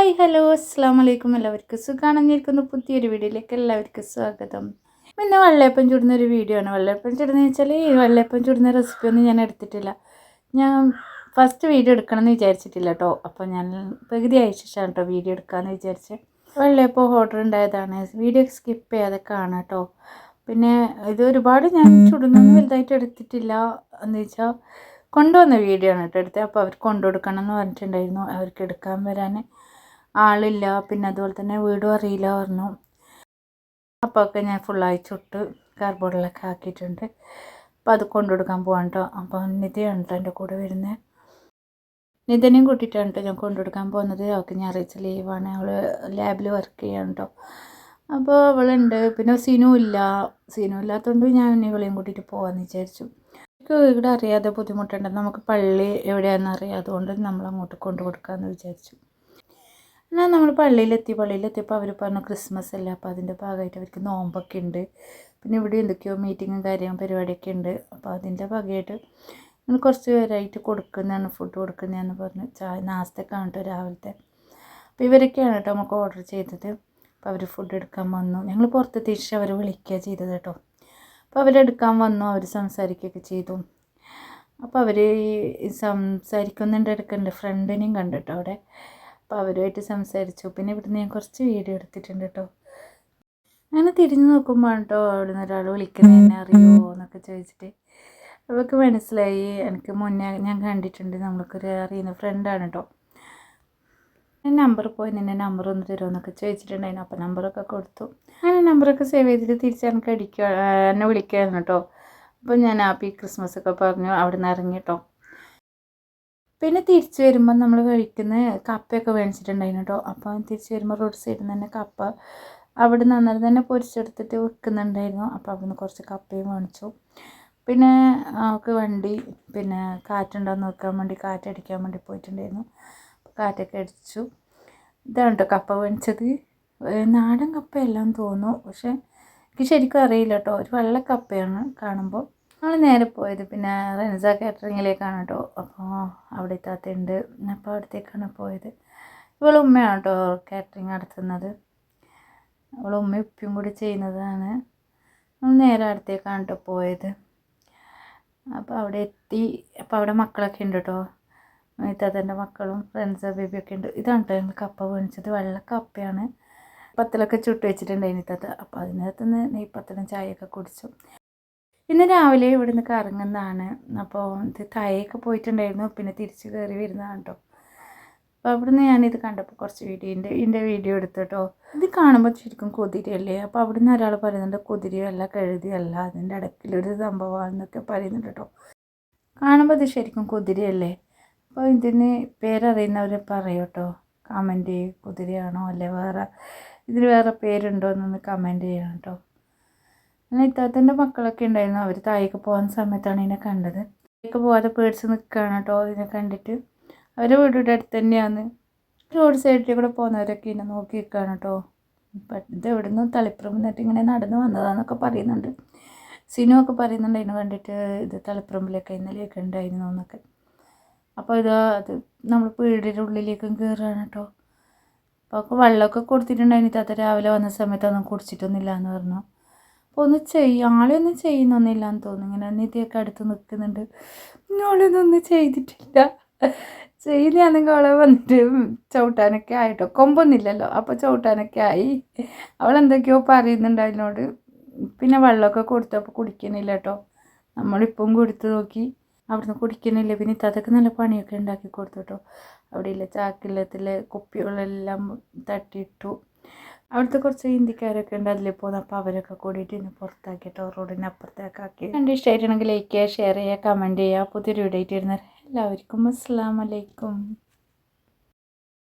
Hi hello അസ്സാം വലൈക്കും എല്ലാവർക്കും സുഖാണെന്നിരിക്കുന്ന. പുതിയൊരു വീഡിയോയിലേക്ക് എല്ലാവർക്കും സ്വാഗതം. പിന്നെ വെള്ളയപ്പം ചുടുന്ന ഒരു വീഡിയോ ആണ്. വെള്ളയപ്പം ചുടുന്നത് വെച്ചാൽ ഈ വെള്ളയപ്പം ചുടുന്ന റെസിപ്പി ഒന്നും ഞാൻ എടുത്തിട്ടില്ല. ഞാൻ ഫസ്റ്റ് വീഡിയോ എടുക്കണം എന്ന് വിചാരിച്ചിട്ടില്ല കേട്ടോ അപ്പോൾ ഞാൻ പകുതി ആയ ശേഷമാണ് കേട്ടോ വീഡിയോ എടുക്കാമെന്ന് വിചാരിച്ച്. വെള്ളയപ്പം ഓർഡർ ഉണ്ടായതാണ്. വീഡിയോ സ്കിപ്പ് ചെയ്യാതെ കാണാം കേട്ടോ പിന്നെ ഇത് ഒരുപാട് ഞാൻ ചുടുന്നൊന്നും വലുതായിട്ട് എടുത്തിട്ടില്ല എന്ന് വെച്ചാൽ കൊണ്ടുവന്ന വീഡിയോ ആണ് കേട്ടോ എടുത്തത്. അപ്പോൾ അവർ കൊണ്ടുകൊടുക്കണം എന്ന് പറഞ്ഞിട്ടുണ്ടായിരുന്നു. അവർക്ക് എടുക്കാൻ വരാൻ ആളില്ല. പിന്നെ അതുപോലെ തന്നെ വീടും അറിയില്ല പറഞ്ഞു. അപ്പോൾ ഒക്കെ ഞാൻ ഫുള്ളായി ചുട്ട് കാർബോർഡിലൊക്കെ ആക്കിയിട്ടുണ്ട്. അപ്പോൾ അത് കൊണ്ടുകൊടുക്കാൻ പോകാൻ കേട്ടോ അപ്പോൾ കേട്ടോ എന്റെ കൂടെ വരുന്നത് നിധനെയും കൂട്ടിയിട്ടാണ് കേട്ടോ ഞാൻ കൊണ്ടുകൊടുക്കാൻ പോകുന്നത്. അവൾക്ക് അറിയിച്ച ലീവാണ്. അവൾ ലാബിൽ വർക്ക് ചെയ്യാൻ കേട്ടോ അപ്പോൾ അവളുണ്ട്. പിന്നെ സിനു ഇല്ല. സിനു ഇല്ലാത്തതുകൊണ്ട് ഞാൻ ഇവളെയും കൂട്ടിയിട്ട് പോകാമെന്ന് വിചാരിച്ചു. എനിക്ക് ഇവിടെ അറിയാതെ ബുദ്ധിമുട്ടുണ്ട് നമുക്ക് പള്ളി എവിടെയാണെന്ന് അറിയാം അതുകൊണ്ട് നമ്മൾ അങ്ങോട്ട് കൊണ്ടു കൊടുക്കാമെന്ന് വിചാരിച്ചു. എന്നാൽ നമ്മൾ പള്ളിയിലെത്തി പള്ളിയിലെത്തിയപ്പോൾ അവർ പറഞ്ഞു ക്രിസ്മസ് അല്ല അപ്പോൾ അതിന്റെ ഭാഗമായിട്ട് അവർക്ക് നോമ്പൊക്കെ ഉണ്ട്. പിന്നെ ഇവിടെ എന്തൊക്കെയോ മീറ്റിങ്ങും കാര്യവും പരിപാടിയൊക്കെ ഉണ്ട്. അപ്പോൾ അതിന്റെ ഭാഗമായിട്ട് നമ്മൾ കുറച്ച് പേരായിട്ട് കൊടുക്കുന്നതാണ് ഫുഡ് കൊടുക്കുന്നതെന്ന് പറഞ്ഞ് ചായ നാസ്തക്കാണ് കേട്ടോ രാവിലത്തെ. അപ്പോൾ ഇവരൊക്കെയാണ് കേട്ടോ നമുക്ക് ഓർഡർ ചെയ്തത്. അപ്പോൾ അവർ ഫുഡ് എടുക്കാൻ വന്നു. ഞങ്ങൾ പുറത്ത് തിരിച്ച് അവർ വിളിക്കുക ചെയ്തത് കേട്ടോ. അപ്പോൾ അവരെടുക്കാൻ വന്നു അവർ സംസാരിക്കുകയൊക്കെ ചെയ്തു. അപ്പോൾ അവർ സംസാരിക്കുന്നുണ്ട് എടുക്കുന്നുണ്ട്. ഫ്രണ്ടിനെയും കണ്ടിട്ടോ അവിടെ. അപ്പോൾ അവരുമായിട്ട് സംസാരിച്ചു. പിന്നെ ഇവിടുന്ന് ഞാൻ കുറച്ച് വീഡിയോ എടുത്തിട്ടുണ്ട് കേട്ടോ അങ്ങനെ തിരിഞ്ഞു നോക്കുമ്പോൾ കേട്ടോ അവിടെ നിന്ന് ഒരാൾ വിളിക്കുന്നത് എന്നെ അറിയുമോ എന്നൊക്കെ ചോദിച്ചിട്ട്. അവർക്ക് മനസ്സിലായി. എനിക്ക് മുന്നേ ഞാൻ കണ്ടിട്ടുണ്ട്. നമ്മൾക്കൊരു അറിയുന്ന ഫ്രണ്ടാണ് കേട്ടോ ഞാൻ നമ്പർ പോയി. നിന്നെ നമ്പർ ഒന്ന് തരുമെന്നൊക്കെ ചോദിച്ചിട്ടുണ്ടായിരുന്നു. അപ്പോൾ നമ്പറൊക്കെ കൊടുത്തു. അങ്ങനെ നമ്പറൊക്കെ സേവ് ചെയ്തിട്ട് തിരിച്ച് എനിക്ക് അടിക്കുക എന്നെ വിളിക്കുമായിരുന്നു കേട്ടോ അപ്പോൾ ഞാൻ ഹാപ്പി ക്രിസ്മസ് ഒക്കെ പറഞ്ഞു. അവിടെ നിന്ന് ഇറങ്ങി കേട്ടോ പിന്നെ തിരിച്ചു വരുമ്പോൾ നമ്മൾ കഴിക്കുന്ന കപ്പയൊക്കെ മേടിച്ചിട്ടുണ്ടായിരുന്നു കേട്ടോ അപ്പോൾ തിരിച്ചു വരുമ്പോൾ റോഡ് സൈഡിൽ നിന്ന് തന്നെ കപ്പ അവിടെ നിന്ന് അന്നേരം തന്നെ പൊരിച്ചെടുത്തിട്ട് വെക്കുന്നുണ്ടായിരുന്നു. അപ്പോൾ അവിടെ നിന്ന് കുറച്ച് കപ്പയും മേടിച്ചു പിന്നെ അവൾക്ക് വണ്ടി പിന്നെ കാറ്റുണ്ടോയെന്ന് നോക്കാൻ വേണ്ടി കാറ്റടിക്കാൻ വേണ്ടി പോയിട്ടുണ്ടായിരുന്നു. കാറ്റൊക്കെ അടിച്ചു. ഇതാണ് കേട്ടോ കപ്പ മേടിച്ചത്. നാടൻ കപ്പയെല്ലാം തോന്നുന്നു. പക്ഷേ എനിക്ക് ശരിക്കും അറിയില്ല കേട്ടോ ഒരു വെള്ള കപ്പയാണ് കാണുമ്പോൾ. നമ്മൾ നേരെ പോയത്. പിന്നെ റെൻസ കാറ്ററിങ്ങിലേക്കാണ് കേട്ടോ. അപ്പോൾ അവിടെ ഇത്താത്തുണ്ട് അപ്പോൾ അവിടത്തേക്കാണ് പോയത്. ഇവൾ ഉമ്മയാണ് കേട്ടോ കാറ്ററിങ് നടത്തുന്നത്. അവൾ ഉമ്മ ഉപ്പയും കൂടി ചെയ്യുന്നതാണ്. നമ്മൾ നേരെ അടുത്തേക്കാണ് കേട്ടോ പോയത്. അപ്പോൾ അവിടെ എത്തി. അപ്പോൾ അവിടെ മക്കളൊക്കെ ഉണ്ട് കേട്ടോ. ഇത്താത്തന്റെ മക്കളും ഫ്രണ്ട്സ് ബേബിയൊക്കെ ഉണ്ട്. ഇതാണ് കേട്ടോ ഞങ്ങൾ കപ്പ വേണിച്ചത്. വെള്ള കപ്പയാണ്. പത്തലൊക്കെ ചുട്ട് വെച്ചിട്ടുണ്ട് ഇത്താത്ത. അപ്പോൾ അതിനകത്ത് നിന്ന് നെയ്പ്പത്തലും ചായയൊക്കെ കുടിച്ചു. ഇന്ന് രാവിലെ ഇവിടുന്ന് കറങ്ങുന്നതാണ്. അപ്പോൾ ഇത് തയ്യൊക്കെ പോയിട്ടുണ്ടായിരുന്നു. പിന്നെ തിരിച്ച് കയറി വരുന്നതാണ് കേട്ടോ അപ്പോൾ അവിടുന്ന് ഞാനിത് കണ്ടപ്പോൾ കുറച്ച് വീഡിയോ വീഡിയോന്റെ ഇതിന്റെ വീഡിയോ എടുത്തു കേട്ടോ ഇത് കാണുമ്പോൾ ശരിക്കും കുതിരയല്ലേ? അപ്പോൾ അവിടുന്ന് ഒരാൾ പറയുന്നുണ്ട് കുതിരയല്ല കഴുതിയല്ല അതിന്റെ ഇടയ്ക്കിലൊരു സംഭവമാണെന്നൊക്കെ പറയുന്നുണ്ട് കേട്ടോ കാണുമ്പോൾ ഇത് ശരിക്കും കുതിരയല്ലേ? അപ്പോൾ ഇതിന് പേരറിയുന്നവർ പറയും കേട്ടോ കമന്റ് ചെയ്യും കുതിരയാണോ? അല്ലെ വേറെ ഇതിന് വേറെ പേരുണ്ടോ എന്നൊന്ന് കമന്റ് ചെയ്യണം കേട്ടോ അങ്ങനെ ഇത്താത്തന്റെ മക്കളൊക്കെ ഉണ്ടായിരുന്നു. അവർ താഴേക്ക് പോകുന്ന സമയത്താണ് ഇതിനെ കണ്ടത്. താഴേക്ക് പോകാതെ പേടിച്ച് നിൽക്കുകയാണ് കേട്ടോ ഇതിനെ കണ്ടിട്ട്. അവരെ വീടിന്റെ അടുത്ത് തന്നെയാണ്. റോഡ് സൈഡിൽ കൂടെ പോകുന്നവരൊക്കെ ഇതിനെ നോക്കി നിൽക്കുകയാണ് കേട്ടോ. ഇത് എവിടുന്ന് തളിപ്പുറം എന്നിട്ട് ഇങ്ങനെ നടന്ന് വന്നതാന്നൊക്കെ പറയുന്നുണ്ട്. സിനു ഒക്കെ പറയുന്നുണ്ട് അതിനെ കണ്ടിട്ട് ഇത് തളിപ്പുറമ്പിലൊക്കെ ഇന്നലെയൊക്കെ ഉണ്ടായിരുന്നു എന്നൊക്കെ. അപ്പോൾ ഇത് അത് നമ്മൾ വീടിന്റെ ഉള്ളിലേക്കും കയറുകയാണ് കേട്ടോ. അപ്പോൾ വെള്ളമൊക്കെ കൊടുത്തിട്ടുണ്ടായിരുന്നു. താത്ത രാവിലെ വന്ന സമയത്തൊന്നും കുടിച്ചിട്ടൊന്നുമില്ല എന്ന് പറഞ്ഞു. അപ്പോൾ ഒന്ന് ചെയ്യും ആളെയൊന്നും ചെയ്യുന്നൊന്നുമില്ല എന്ന് തോന്നുന്നു. ഇങ്ങനെ നിധിയൊക്കെ അടുത്ത് നിൽക്കുന്നുണ്ട് ഒന്നും ചെയ്തിട്ടില്ല. ചെയ്യുന്നതാണെങ്കിൽ അവളെ വന്നിട്ട് ചവിട്ടാനൊക്കെ ആയിട്ടോ? കൊമ്പൊന്നുമില്ലല്ലോ? അപ്പോൾ ചവിട്ടാനൊക്കെ ആയി. അവൾ എന്തൊക്കെയോ പറയുന്നുണ്ട് അതിനോട്. പിന്നെ വെള്ളമൊക്കെ കൊടുത്തപ്പോൾ കുടിക്കണില്ല കേട്ടോ. നമ്മളിപ്പം കൊടുത്ത് നോക്കി. അവിടുന്ന് കുടിക്കണില്ല. പിന്നെ ഇത്തതൊക്കെ നല്ല പണിയൊക്കെ ഉണ്ടാക്കി കൊടുത്തു കേട്ടോ. അവിടെയില്ല ചാക്കില്ലത്തിലെ കുപ്പികളെല്ലാം തട്ടിയിട്ടു. അവിടുത്തെ കുറച്ച് ഹിന്ദിക്കാരൊക്കെ ഉണ്ട്. അതിൽ പോകുന്നത് അപ്പോൾ അവരൊക്കെ കൂടിയിട്ട് ഇന്ന് പുറത്താക്കിയിട്ട് റോഡിന് അപ്പുറത്തേക്കാക്കി കണ്ട് ഇഷ്ടമായിട്ടുണ്ടെങ്കിൽ ലൈക്ക് ചെയ്യുക ഷെയർ ചെയ്യുക കമന്റ് ചെയ്യുക. പുതിയൊരു വീഡിയോ ആയിട്ട് വരുന്ന എല്ലാവർക്കും അസ്സാം വലൈക്കും